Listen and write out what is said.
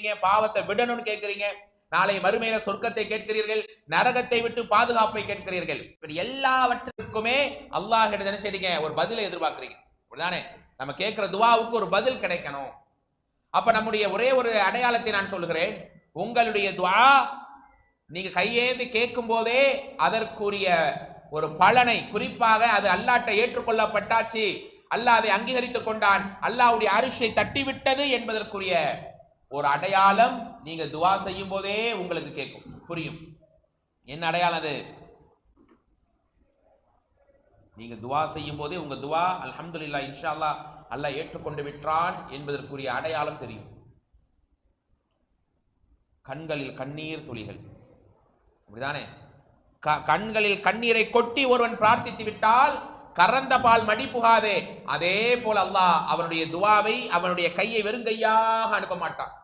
கேட்கிறீங்க? பாவத்தை விடணும்னு கேட்கிறீங்க? நாளை மறுமையில சொர்க்கத்தை கேட்கிறீர்கள் நரகத்தை விட்டு பாதுகாப்பை கேட்கிறீர்கள். இப்படி எல்லாவற்றிற்குமே அல்லாஹ் என்ன செய்றீங்க ஒரு பதிலை எதிர்பார்க்கிறீங்க. அப்படிதானே நம்ம கேட்கிற துவாவுக்கு ஒரு பதில் கிடைக்கணும். அப்ப நம்முடைய ஒரே ஒரு அடையாளத்தை நான் சொல்லுகிறேன். உங்களுடைய துவா நீங்க கையேந்து கேட்கும் போதே அதற்குரிய ஒரு பலனை குறிப்பாக அது அல்லாட்ட ஏற்றுக்கொள்ளப்பட்டாச்சு. அல்லாஹ் அதை அங்கீகரித்துக் கொண்டான். அல்லாவுடைய அரிசை தட்டிவிட்டது என்பதற்குரிய ஒரு அடையாளம் நீங்க துவா செய்யும் போதே உங்களுக்கு கேட்கும். புரியும். என்ன அடையாளம் அது? நீங்க துவா செய்யும் போதே உங்க துவா அல்ஹம்துலில்லாஹ் இன்ஷா அல்லாஹ் அல்லாஹ் ஏற்றுக்கொண்டு விட்டான் என்பதற்குரிய அடையாளம் தெரியும். கண்களில் கண்ணீர் துளிகள். அப்படிதானே? க- கண்களில் கண்ணீரை கொட்டி ஒருவன் பிரார்த்தித்து விட்டால் கறந்த பால் மடி புகாதே அதே போல அல்லாஹ் அவனுடைய துவாவை அவனுடைய கையை வெறுங்கையாக அனுப்ப மாட்டான்.